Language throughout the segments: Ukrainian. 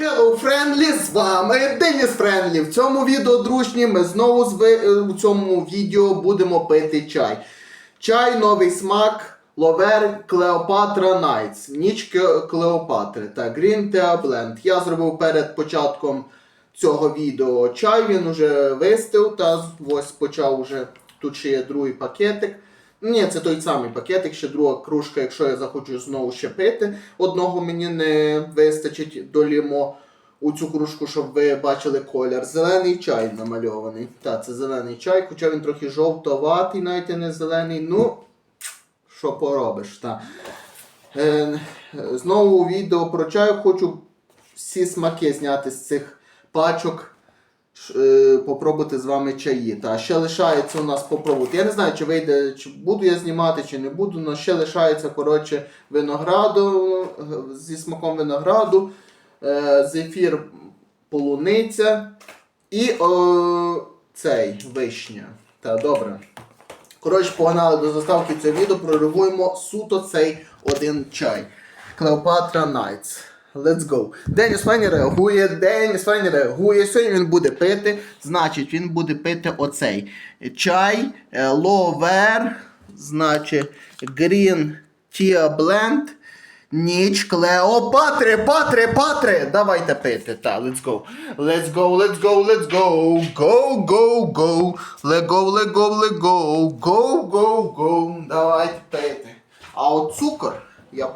Hello, Friendly! З вами Деніс Френдлі. В цьому відео, дружні, ми знову з ви- е, у цьому відео будемо пити чай. Чай, новий смак, Ловер Клеопатра Найтс. Ніч Клеопатри та Green Tea Blend. Я зробив перед початком цього відео чай, він уже вистив та ось почав уже. Тут ще є другий пакетик. Ні, це той самий пакетик, ще друга кружка, якщо я захочу знову ще пити. Одного мені не вистачить, долімо у цю кружку, щоб ви бачили колір. Зелений чай намальований. Так, це зелений чай, хоча він трохи жовтоватий, навіть не зелений. Ну, що поробиш, так. Е, знову відео про чай хочу всі смаки зняти з цих пачок. Е, попробувати з вами чаї. Та ще лишається у нас попробувати. Я не знаю, чи вийде, чи буду я знімати, чи не буду, але ще лишається коротше винограду зі смаком винограду, е, зефір полуниця і о, цей вишня. Та добре. Коротше, погнали до заставки цього відео, прореагуємо суто цей один чай. Клеопатра Найтс. Let's go. Деніс Файні реагує, Деніс Файні реагує. Сьогодні він буде пити. Значить, він буде пити оцей чай, е, ловер, значить, Green Tea Blend. Ніч Клеопатри, патри, патри. Давайте пити. Та, let's go. Let's go, let's go, let's go. Go, go, go. Let go, let go, let go. Go, go, go. Давайте пити. А от цукор я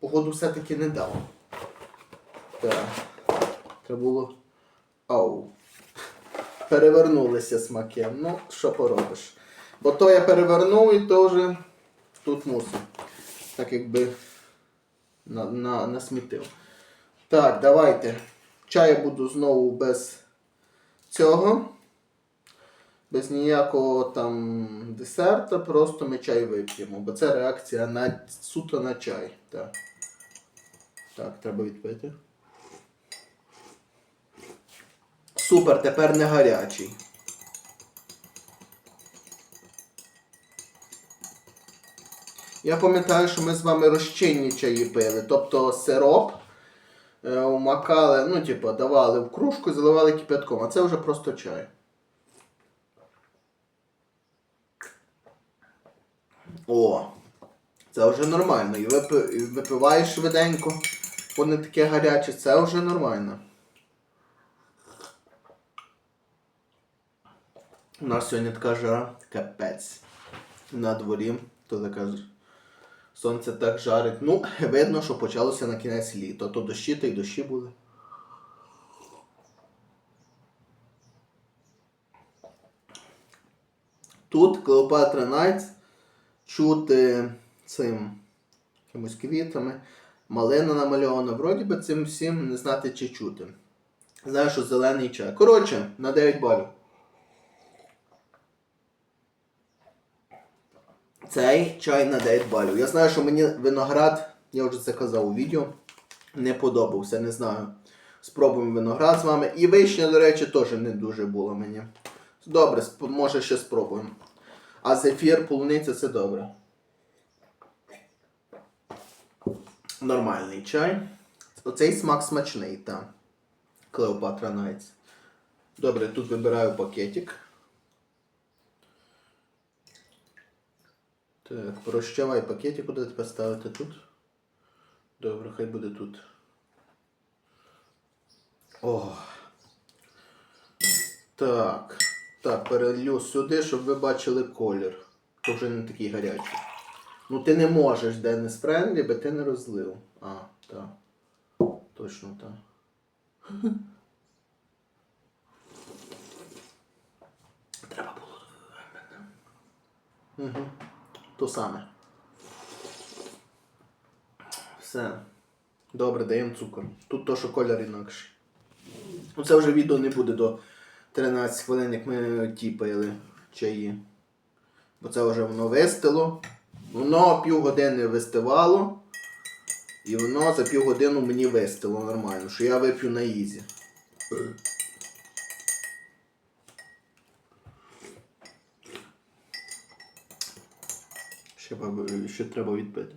походу все-таки не дав. Так. Треба було. Оу. Перевернулися смаки. Ну, що поробиш. Бо то я перевернув і вже тут мусив. Так якби на, на, насмітив. Так, давайте. Чай я буду знову без цього. Без ніякого там десерта, просто ми чай вип'ємо. Бо це реакція на суто на чай. Так, так треба відпити. Супер, тепер не гарячий. Я пам'ятаю, що ми з вами розчинні чаї пили. Тобто сироп е, умакали, ну, типу, давали в кружку, і заливали кипятком, а це вже просто чай. О, це вже нормально. І випи- і випиваєш швиденько, бо не таке гаряче, це вже нормально. У нас сьогодні така жара, капець. На дворі, то така ж- сонце так жарить. Ну, видно, що почалося на кінець літа. То дощі, та й дощі були. Тут Клеопатра Найтс чути цим якимось квітами. Малина намальована. Вроді би цим всім не знати чи чути. Знаю, що зелений чай. Коротше, на 9 балів. Цей чай на 9 балів. Я знаю, що мені виноград, я вже це казав у відео, не подобався, не знаю. Спробуємо виноград з вами. І вишня, до речі, теж не дуже була мені. Добре, може ще спробуємо. А зефір, полуниця це добре. Нормальний чай. Оцей смак смачний, так. Клеопатра Найтс. Добре, тут вибираю пакетик. Так, прощавай пакетик, куди тебе ставити тут? Добре, хай буде тут. О. Так. Так, перелью сюди, щоб ви бачили колір. То вже не такий гарячий. Ну ти не можеш, Денис Френдлі, бо ти не розлив. А, так. Точно так. Треба було. Угу. То саме. Все. Добре, даємо цукор. Тут то, що колір інакший. Ну це вже відео не буде до 13 хвилин, як ми ті чаї. Бо це вже воно вистило. Воно півгодини вистивало. І воно за півгодину мені вистило нормально, що я вип'ю на ізі. Ще, бабу- ще треба відпити.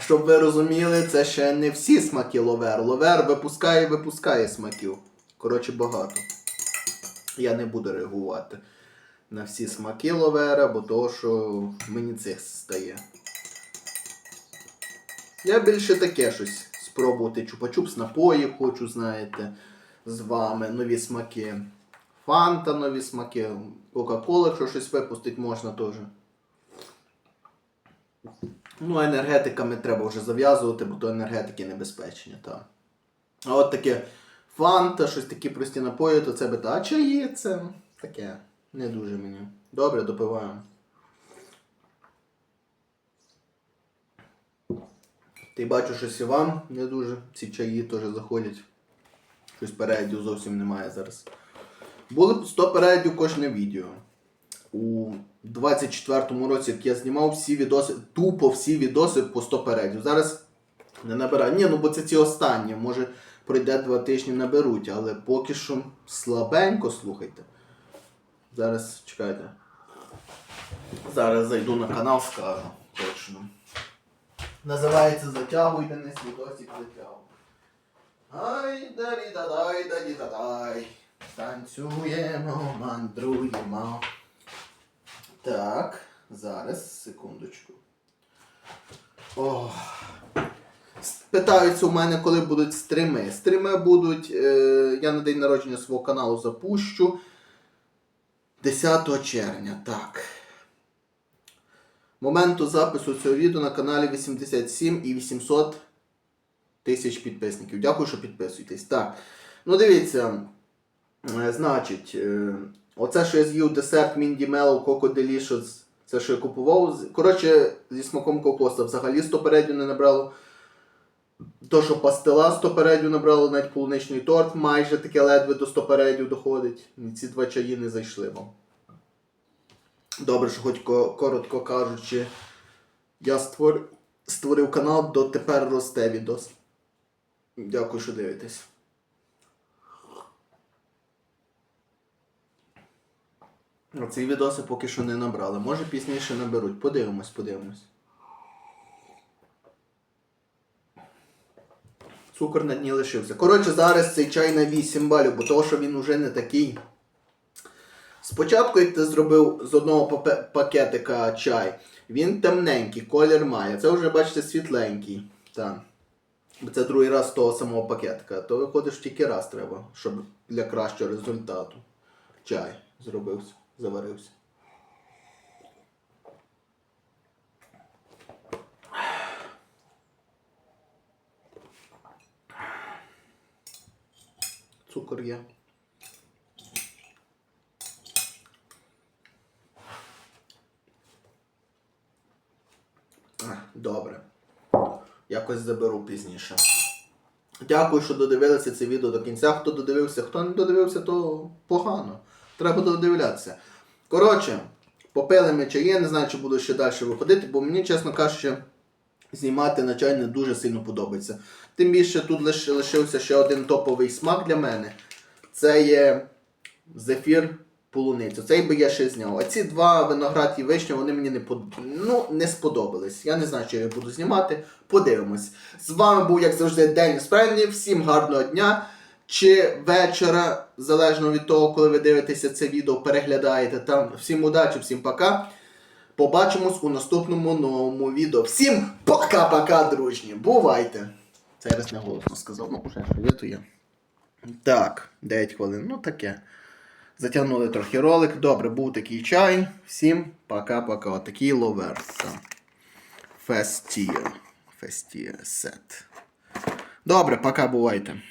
Щоб ви розуміли, це ще не всі смаки ловер. Ловер випускає, випускає смаків. Коротше, багато. Я не буду реагувати на всі смаки ловера, бо того, що мені цих стає. Я більше таке щось спробувати. Чупа-чупс напої хочу, знаєте, з вами. Нові смаки. Фанта, нові смаки. Кока-кола, якщо щось випустить, можна теж. Ну, енергетиками треба вже зав'язувати, бо то енергетики небезпечні, так. А от таке фанта, щось такі прості напої, то це би та. Чаї це таке. Не дуже мені. Добре, допиваємо. Ти бачу, щось і вам не дуже. Ці чаї теж заходять. Щось передів зовсім немає зараз. Були б 100 передів кожне відео. У 24-му році, як я знімав всі відоси, тупо всі відоси по 100 передів. Зараз не набираю. Ні, ну бо це ці останні. Може пройде два тижні наберуть, але поки що слабенько слухайте. Зараз чекайте. Зараз зайду на канал, скажу. Точно. Називається Затягуй Денис відосик затягуй. Ай да дай дай да дай. Танцюємо, мандруємо. Так, зараз, секундочку. О. Питаються у мене, коли будуть стріми. Стріми будуть. Е, я на день народження свого каналу запущу. 10 червня, так. Моменту запису цього відео на каналі 87 і 800 тисяч підписників. Дякую, що підписуєтесь. Так. Ну дивіться. Е, Значить, е, оце, що я з'їв десерт Мінді Mellow Coco Delicious, це що я купував. Коротше, зі смаком кокоса взагалі 100 передню не набрало. То, що пастила 100 передню набрало, навіть полуничний торт майже таке ледве до 100 передню доходить. Ці два чаї не зайшли вам. Добре, що хоч коротко кажучи, я створ... створив канал, дотепер росте відос. Дякую, що дивитесь. Ці відоси поки що не набрали. Може пізніше наберуть. Подивимось, подивимось. Цукор на дні лишився. Коротше, зараз цей чай на 8 балів, бо того, що він уже не такий. Спочатку, як ти зробив з одного пакетика чай, він темненький, колір має. Це вже, бачите, світленький. Так. Це другий раз з того самого пакетика. То виходить, тільки раз треба, щоб для кращого результату. Чай зробився, заварився. Цукор є. Добре. Якось заберу пізніше. Дякую, що додивилися це відео до кінця. Хто додивився, хто не додивився, то погано. Треба додивлятися. Коротше, попили ми чаї, не знаю, чи буду ще далі виходити, бо мені, чесно кажучи, знімати на чай не дуже сильно подобається. Тим більше тут лиш, лишився ще один топовий смак для мене. Це є зефір полуницю. Цей би я ще зняв. А ці два виноград і вишня, вони мені не под... ну, не сподобались. Я не знаю, що я буду знімати. Подивимось. З вами був, як завжди, Деніс Френлі. Всім гарного дня чи вечора, залежно від того, коли ви дивитеся це відео, переглядаєте там. Всім удачі, всім пока. Побачимось у наступному новому відео. Всім пока-пока, дружні. Бувайте! Це я раз не голосно сказав, ну уже що є. Так, 9 хвилин. Ну таке. Затягнули трохи ролик. Добре, був такий чай. Всім пока-пока. Такий ловер. Фестія. Фестія сет. Добре, пока бувайте.